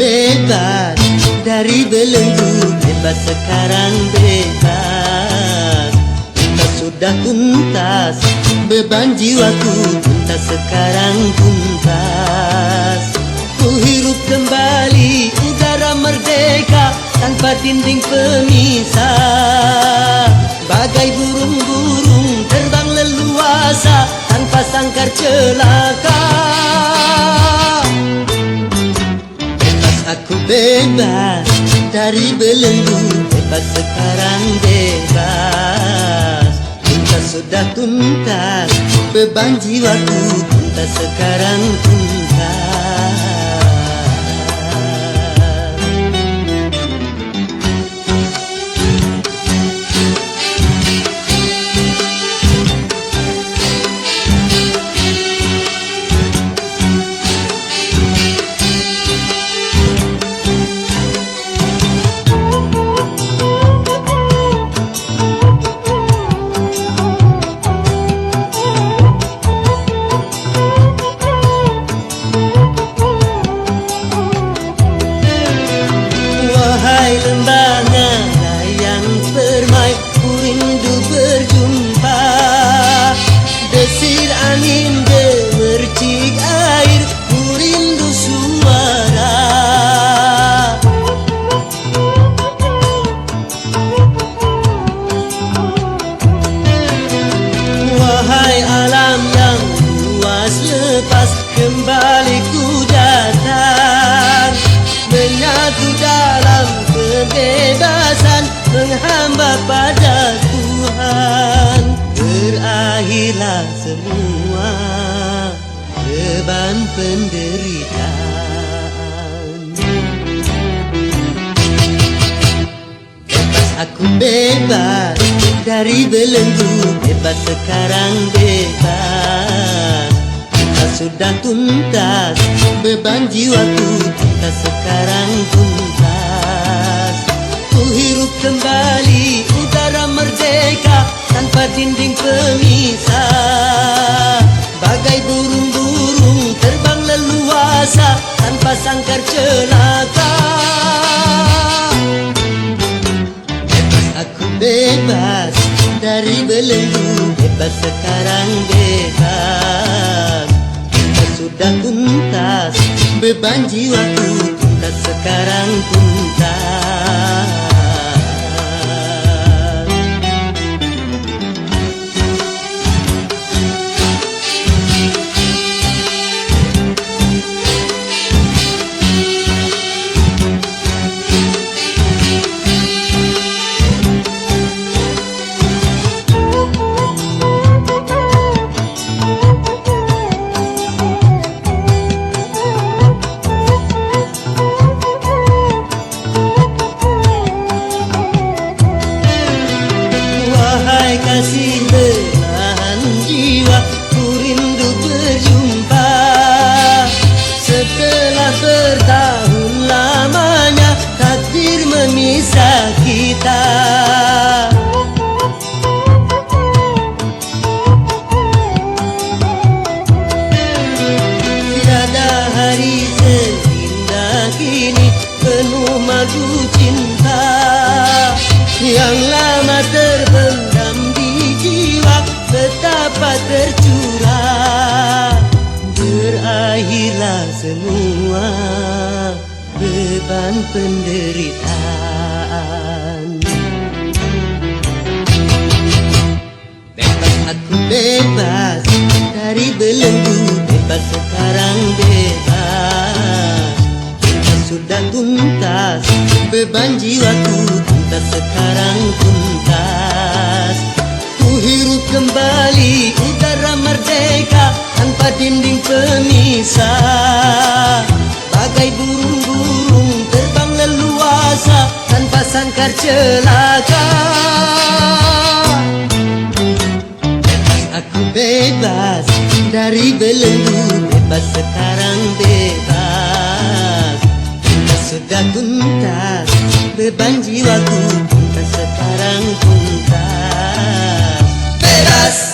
bebas. Dari belenggu bebas sekarang bebas. Tuntas sudah tuntas beban jiwaku tuntas sekarang tuntas. Ku hirup kembali udara merdeka tanpa dinding pemisah. Bagai burung-burung terbang leluasa tanpa sangkar celaka dari belenggu Bebas sekarang bebas. Tuntas sudah tuntas Beban jiwaku Tuntas sekarang tuntas rindu berjumpa. Desir angin gemercik air Ku rindu suara. Wahai alam yang luas lepas Kembali ku datang. Menyatu dalam kebebasan Menghamba pada Tuhan. Berakhirlah semua. Beban penderitaan. Bebas aku bebas Dari belenggu Bebas sekarang bebas. Tuntas sudah tuntas Beban jiwaku Tuntas sekarang tuntas. Ku hirup kembali Udara merdeka Tanpa dinding pemisah. Bagai burung-burung Terbang leluasa Tanpa sangkar celaka. Bebas aku bebas dari belenggu Bebas sekarang bebas. Tuntas sudah tuntas Beban jiwaku tuntas sekarang tuntas Yang lama terpendam di jiwa Betapa tercurah. Berakhirlah semua Beban penderitaan. Bebas aku bebas Dari belenggu Bebas sekarang bebas. Tuntas sudah tuntas Beban jiwaku Tuntas sekarang tuntas. Ku hirup kembali Udara merdeka Tanpa dinding pemisah. Bagai burung-burung Terbang leluasa Tanpa sangkar celaka. Aku bebas dari belenggu Bebas sekarang bebas sudah tuntas Beban jiwaku Tuntas sekarang tuntas. Bebas